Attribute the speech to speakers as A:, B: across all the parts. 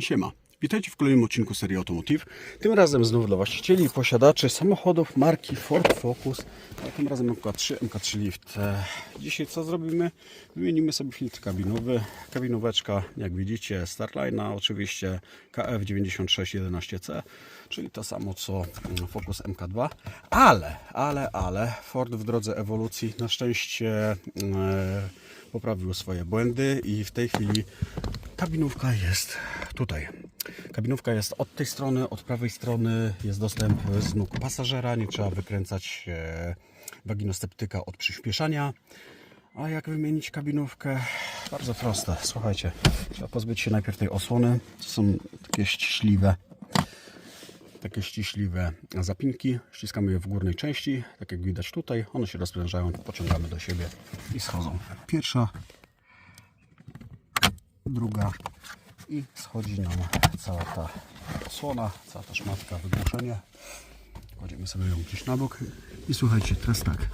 A: Siema. Witajcie w kolejnym odcinku serii Automotive. Tym razem znów dla właścicieli i posiadaczy samochodów marki Ford Focus. A tym razem MK3, MK3 Lift. E, Dzisiaj co zrobimy? Wymienimy sobie filtr kabinowy. Kabinóweczka, jak widzicie, Starline'a oczywiście KF9611C, czyli to samo co mm, Focus MK2. Ale, ale, ale Ford w drodze ewolucji na szczęście e, poprawił swoje błędy i w tej chwili kabinówka jest tutaj. Kabinówka jest od tej strony, od prawej strony jest dostęp z nóg pasażera, nie trzeba wykręcać waginoseptyka od przyspieszania. A jak wymienić kabinówkę? Bardzo proste. Słuchajcie, trzeba pozbyć się najpierw tej osłony. To są takie ściśliwe, takie ściśliwe zapinki. Ściskamy je w górnej części, tak jak widać tutaj. One się rozprężają, pociągamy do siebie i schodzą. Pierwsza, druga i schodzi nam cała ta osłona, cała ta szmatka, wygłuszenie. Kładziemy sobie ją gdzieś na bok i słuchajcie, teraz tak.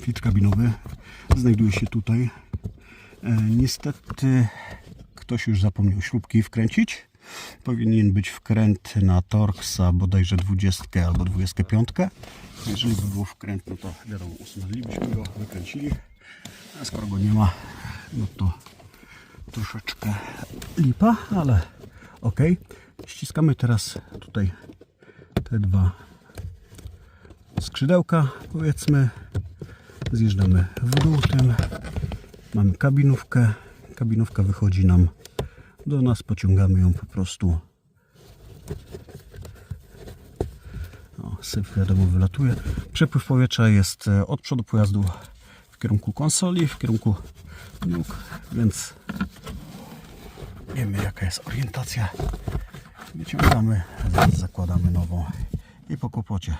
A: Filtr kabinowy znajduje się tutaj. E, niestety ktoś już zapomniał śrubki wkręcić. Powinien być wkręt na Torxa bodajże 20 albo 25. Jeżeli by był wkręt, no to wiadomo, usunęlibyśmy go, wykręcili. A skoro go nie ma, no to troszeczkę lipa, ale ok. Ściskamy teraz tutaj te dwa skrzydełka, powiedzmy. Zjeżdżamy w dół tym. Mamy kabinówkę. Kabinówka wychodzi nam do nas, pociągamy ją po prostu. O, syf wiadomo wylatuje. Przepływ powietrza jest e, od przodu pojazdu w kierunku konsoli, w kierunku nóg, więc wiemy jaka jest orientacja. Wyciągamy, zakładamy nową i po kłopocie.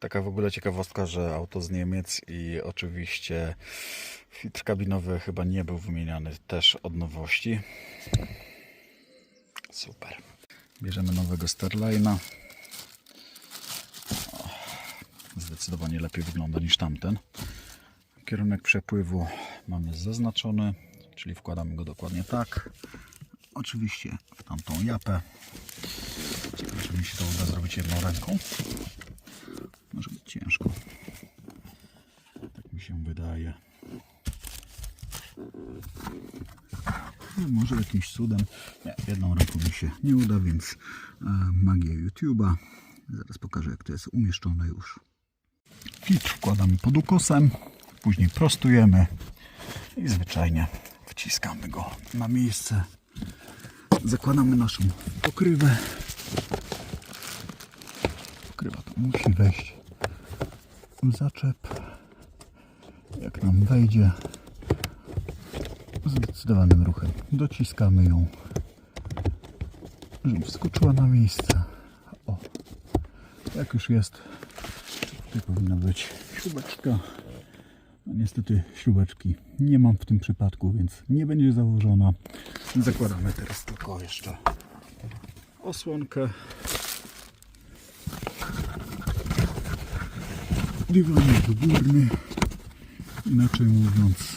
B: Taka w ogóle ciekawostka, że auto z Niemiec i oczywiście filtr kabinowy chyba nie był wymieniany też od nowości. Super. Bierzemy nowego Starline'a. O, Zdecydowanie lepiej wygląda niż tamten. Kierunek przepływu mamy zaznaczony, czyli wkładamy go dokładnie tak. Oczywiście w tamtą japę. Czy mi się to uda zrobić jedną ręką. Może być ciężko. Tak mi się wydaje. No, może jakimś cudem. Nie, jedną ręką mi się nie uda, więc e, magia YouTube'a. Zaraz pokażę, jak to jest umieszczone już. Filtr wkładamy pod ukosem, później prostujemy i zwyczajnie wciskamy go na miejsce. Zakładamy naszą pokrywę. Pokrywa to musi wejść w zaczep. Jak nam wejdzie, zdecydowanym ruchem dociskamy ją, żeby wskoczyła na miejsce. O, jak już jest, tutaj powinna być śrubeczka. No, niestety śrubeczki nie mam w tym przypadku, więc nie będzie założona. Zakładamy teraz tylko jeszcze osłonkę. dywanik górny, inaczej mówiąc,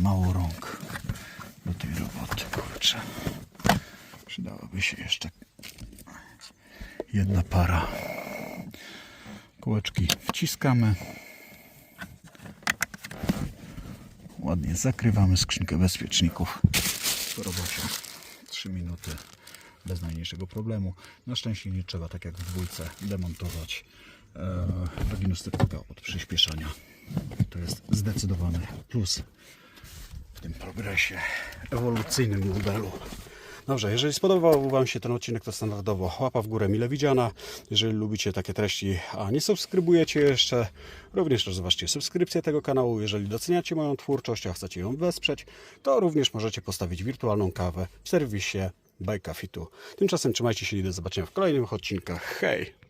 B: mało rąk do tej roboty, kurczę. Przydałaby się jeszcze jedna para. Kołeczki wciskamy. Ładnie zakrywamy skrzynkę bezpieczników po robocie. 3 minuty bez najmniejszego problemu. Na szczęście nie trzeba, tak jak w dwójce, demontować e, waginostypika od przyspieszania. To jest zdecydowany plus w tym progresie ewolucyjnym modelu. Dobrze, jeżeli spodobał Wam się ten odcinek, to standardowo łapa w górę mile widziana. Jeżeli lubicie takie treści, a nie subskrybujecie jeszcze, również rozważcie subskrypcję tego kanału. Jeżeli doceniacie moją twórczość, a chcecie ją wesprzeć, to również możecie postawić wirtualną kawę w serwisie Bajka Fitu. Tymczasem trzymajcie się i do zobaczenia w kolejnych odcinkach. Hej!